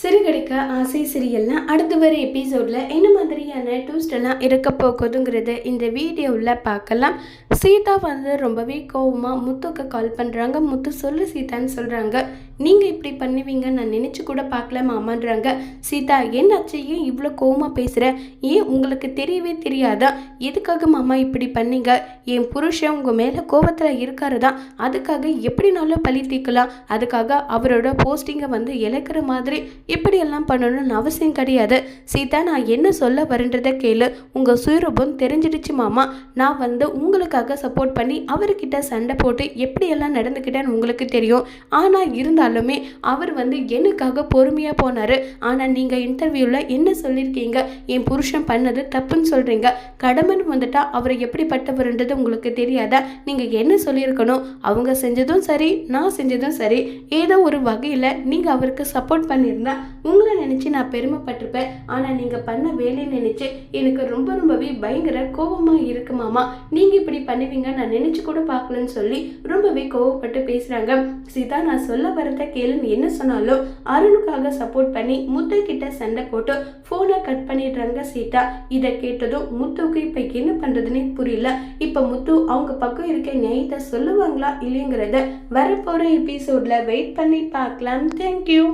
சிறுகடிக்க ஆசை சிறியெல்லாம் அடுத்து வர எபிசோடில் என்ன மாதிரியான டூஸ்டெல்லாம் இருக்க போகுதுங்கிறத இந்த வீடியோவில் பார்க்கலாம். சீதா வந்து ரொம்பவே கோவமாக முத்துக்கு கால் பண்ணுறாங்க முத்து சொல்லு சீதான்னு சொல்கிறாங்க நீங்கள் இப்படி பண்ணுவீங்க நான் நினச்சி கூட பார்க்கல மாமான்றாங்க சீதா என்னாச்சு? ஏன் இவ்வளோ கோவமாக பேசுகிற ஏன் உங்களுக்கு தெரியவே தெரியாதா? எதுக்காக மாமா இப்படி பண்ணீங்க? என் புருஷன் உங்கள் மேலே கோவத்தில் இருக்காரு தான் அதுக்காக எப்படினாலும் பழி தீர்க்கலாம். அதுக்காக அவரோட போஸ்டிங்கை வந்து இழக்கிற மாதிரி இப்படியெல்லாம் பண்ணணும்னு அவசியம் கிடையாது. சீதா நான் என்ன சொல்ல வரேன்றதை கேளு. உங்கள் சுயரூபம் தெரிஞ்சிடுச்சு மாமா. நான் வந்து உங்களுக்காக சப்போர்ட் பண்ணி அவர்கிட்ட சண்டை போட்டு எப்படியெல்லாம் நடந்துக்கிட்டேன்னு உங்களுக்கு தெரியும். ஆனால் இருந்தாலுமே அவர் வந்து எனக்காக பொறுமையாக போனார். ஆனால் நீங்கள் இன்டர்வியூவில் என்ன சொல்லியிருக்கீங்க? என் புருஷன் பண்ணது தப்புன்னு சொல்கிறீங்க கடமைன்னு வந்துட்டா அவர் எப்படிப்பட்டவருன்றது உங்களுக்கு தெரியாதா? நீங்கள் என்ன சொல்லியிருக்கணும்? அவங்க செஞ்சதும் சரி நான் செஞ்சதும் சரி. ஏதோ ஒரு வகையில் நீங்கள் அவருக்கு சப்போர்ட் பண்ணியிருந்தா உங்களை நினச்சி நான் பெருமைப்பட்டிருப்பேன். ஆனால் நீங்கள் பண்ண வேலையை நினச்சி எனக்கு ரொம்ப ரொம்பவே பயங்கர கோபமாக இருக்கு மாமா. நீங்கள் இப்படி பண்ணுவீங்க நான் நினச்சி கூட பார்க்கலன்னு சொல்லி ரொம்பவே கோவப்பட்டு பேசுகிறாங்க சீதா நான் சொல்ல வரத கேளுன்னு என்ன சொன்னாலும் அருணுக்காக சப்போர்ட் பண்ணி முத்து கிட்ட சண்டை போட்டு ஃபோனை கட் பண்ணிடுறாங்க சீதா. இதை கேட்டதும் முத்துக்கு இப்போ என்ன பண்ணுறதுன்னே புரியல. இப்போ முத்து அவங்க பக்கம் இருக்க நியாயத்தை சொல்லுவாங்களா இல்லைங்கிறத வரப்போகிற எபிசோடில் வெயிட் பண்ணி பார்க்கலாம். தேங்க்யூ